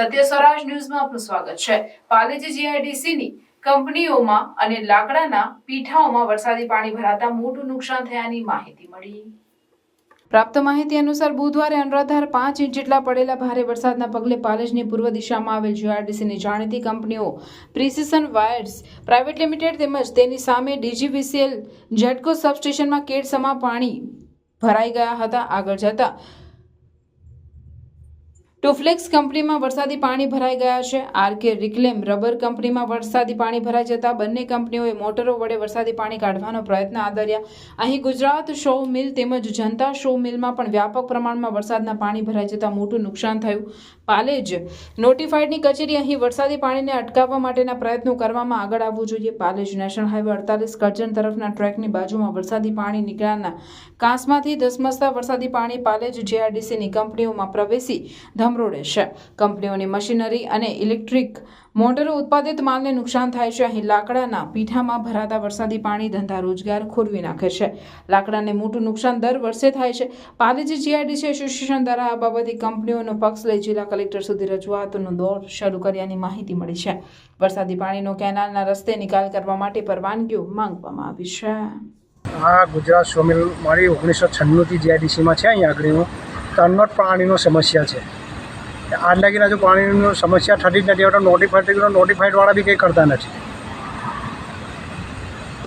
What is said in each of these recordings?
સત્ય સ્વરાજ ન્યૂઝમાં આપનું સ્વાગત છે. પાલેજ જીઆઈડીસીની કંપનીઓમાં અને લાકડાના પીઠાઓમાં વરસાદી પાણી ભરાતા મોટું નુકસાન થયાની માહિતી મળી. પ્રાપ્ત માહિતી અનુસાર બુધવારે અનરાધાર પાંચ ઇંચ જેટલા પડેલા ભારે વરસાદના પગલે પાલેજની પૂર્વ દિશામાં આવેલ જીઆરડીસીની જાણીતી કંપનીઓ પ્રિસિશન વાયર્સ પ્રાઇવેટ લિમિટેડ તેમજ તેની સામે ડીજીવીસીએલ જેટકો સબસ્ટેશનમાં કેડસમાં પાણી ભરાઈ ગયા હતા. આગળ જતા ટુફ્લેક્સ કંપનીમાં વરસાદી પાણી ભરાઈ ગયા છે. આરકે રિક્લેમ રબર કંપનીમાં વરસાદી પાણી ભરાઈ જતા બંને કંપનીઓએ મોટરો વડે વરસાદી પાણી કાઢવાનો પ્રયત્ન આદર્યા. અહીં ગુજરાત શો મિલ તેમજ જનતા શો મિલમાં પણ વ્યાપક પ્રમાણમાં વરસાદના પાણી ભરાઈ જતા મોટું નુકસાન થયું. પાલેજ નોટિફાઈડની કચેરી અહીં વરસાદી પાણીને અટકાવવા માટેના પ્રયત્નો કરવામાં આગળ આવવું જોઈએ. પાલેજ નેશનલ હાઈવે અડતાલીસ કરજણ તરફના ટ્રેકની બાજુમાં વરસાદી પાણી નીકળ્યાના કાંસમાંથી ધસમસતા વરસાદી પાણી પાલેજ જેઆરડીસીની કંપનીઓમાં પ્રવેશી ધમરોડે છે કંપનીઓની મશીનરી અને ઇલેક્ટ્રિક મોટરો ઉત્પાદિત માલને નુકસાન થાય છે. અહીં લાકડાના પીઠામાં ભરાતા વરસાદી પાણી ધંધા રોજગાર ખોરવી નાખે છે. લાકડાને મોટું નુકસાન દર વર્ષે થાય છે. પાલેજ જીઆઈડીસી એસોસિએશન દ્વારા આ બાબતે કંપનીઓનો પક્ષ લઈ જિલ્લા કલેક્ટર સુધી રજૂઆતનો દોર શરૂ કર્યાની માહિતી મળી છે. વરસાદી પાણીનો કેનાલના રસ્તે નિકાલ કરવા માટે પરવાનગીઓ માંગવામાં આવી છે. આ ગુજરાત સોમિલ મારી ઓગણીસો છન્નુંથી જીઆઈડીસીમાં છે. અહીંયા આગળ તરનોટ પાણીનો સમસ્યા છે. આજ લાગીને હજુ પાણીની સમસ્યા થતી જ નથી હવે નોટિફાઈડ થઈ ગયું નોટિફાઈડવાળા બી કંઈ કરતા નથી.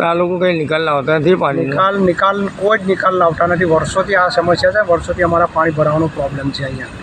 આ લોકો કંઈ નિકાલ લાવતા નથી પાણી નિકાલ નિકાલ કોઈ જ નિકાલ લાવતા નથી. વર્ષોથી આ સમસ્યા છે વર્ષોથી અમારા પાણી ભરાવાનો પ્રોબ્લેમ છે અહીંયા.